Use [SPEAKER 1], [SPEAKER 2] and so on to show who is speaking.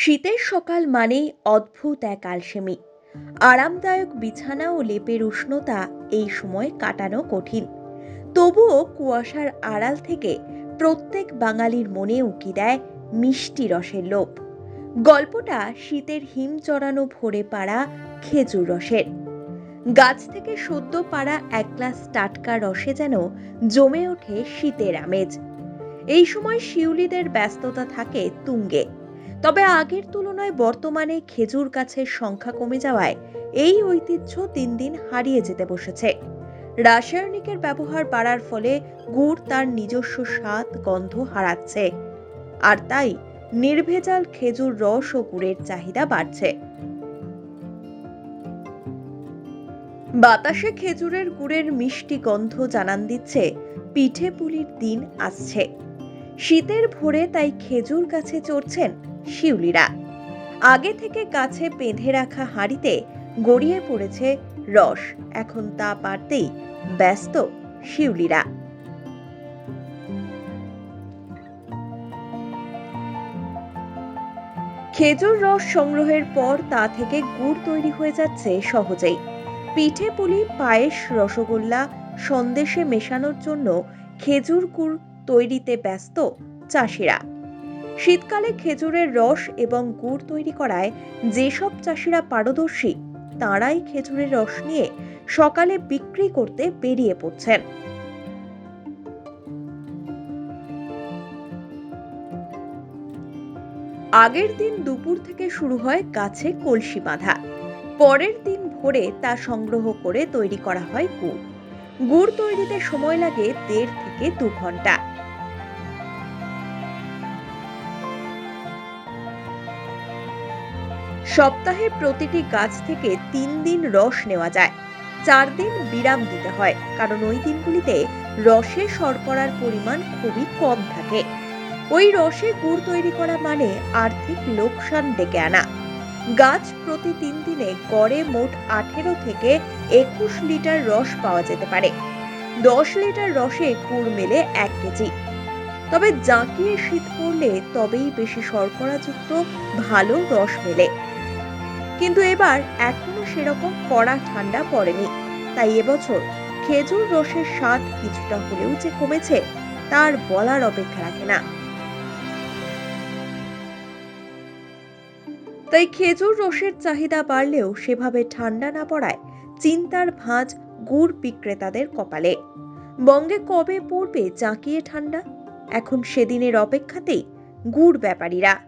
[SPEAKER 1] শীতের সকাল মানেই অদ্ভুত এক আলসেমি। আরামদায়ক বিছানা ও লেপের উষ্ণতা এই সময় কাটানো কঠিন। তবুও কুয়াশার আড়াল থেকে প্রত্যেক বাঙালির মনে উকি দেয় মিষ্টি রসের লোভ। গল্পটা শীতের হিম চড়ানো ভরে পাড়া খেজুর রসের। গাছ থেকে সদ্য পাড়া এক গ্লাস টাটকা রসে যেন জমে ওঠে শীতের আমেজ। এই সময় শিউলিদের ব্যস্ততা থাকে তুঙ্গে। তবে আগের তুলনায় বর্তমানে খেজুর গাছের সংখ্যা কমে যাওয়ায় এই ঐতিহ্য দিন দিন হারিয়ে যেতে বসেছে। রাসায়নিকের ব্যবহার বাড়ার ফলে গুড় তার নিজস্ব স্বাদ, গন্ধ হারাচ্ছে। আর তাই নির্ভেজাল খেজুর রস ও গুড়ের চাহিদা বাড়ছে। বাতাসে খেজুরের গুড়ের মিষ্টি গন্ধ জানান দিচ্ছে পিঠে পুলির দিন আসছে। শীতের ভোরে তাই খেজুর গাছে চড়ছেন শিউলিরা। আগে থেকে কাছে বেঁধে রাখা হাঁড়িতে গড়িয়ে পড়েছে রস। এখন তা পারতেই ব্যস্ত শিউলিরা। খেজুর রস সংগ্রহের পর তা থেকে গুড় তৈরি হয়ে যাচ্ছে সহজেই। পিঠে পুলি, পায়েস, রসগোল্লা সন্দেশে মেশানোর জন্য খেজুর গুড় তৈরিতে ব্যস্ত চাষিরা। শীতকালে খেজুরের রস এবং গুড় তৈরি করায় যেসব চাষিরা পারদর্শী, তাঁরাই খেজুরের রস নিয়ে সকালে বিক্রি করতে বেরিয়ে পড়ছেন। আগের দিন দুপুর থেকে শুরু হয় গাছে কলসি বাঁধা। পরের দিন ভোরে তা সংগ্রহ করে তৈরি করা হয় গুড়। গুড় তৈরিতে সময় লাগে দেড় থেকে দু ঘণ্টা। সপ্তাহে প্রতিটি গাছ থেকে তিন দিন রস নেওয়া যায়। চার দিন বিরাম দিতে হয়, কারণ ওই দিনগুলিতে রসে শর্করার পরিমাণ খুবই কম থাকে। ওই রসে গুড় তৈরি করা মানে আর্থিক লোকসান ডেকে আনা। গাছ প্রতি তিন দিনে গড়ে মোট আঠেরো থেকে একুশ লিটার রস পাওয়া যেতে পারে। দশ লিটার রসে গুড় মেলে এক কেজি। তবে জাঁকিয়ে শীত পড়লে তবেই বেশি শর্করাযুক্ত ভালো রস মেলে। কিন্তু এবার এখনও সেরকম কড়া ঠান্ডা পড়েনি। তাই এবছর খেজুর রসের স্বাদ কিছুটা হলেও যে কমেছে, তার বলার অপেক্ষা রাখে না। তাই খেজুর রসের চাহিদা বাড়লেও সেভাবে ঠান্ডা না পড়ায় চিন্তার ভাঁজ গুড় বিক্রেতাদের কপালে। বঙ্গে কবে পড়বে জাঁকিয়ে ঠান্ডা? এখন সেদিনের অপেক্ষাতেই গুড় ব্যাপারীরা।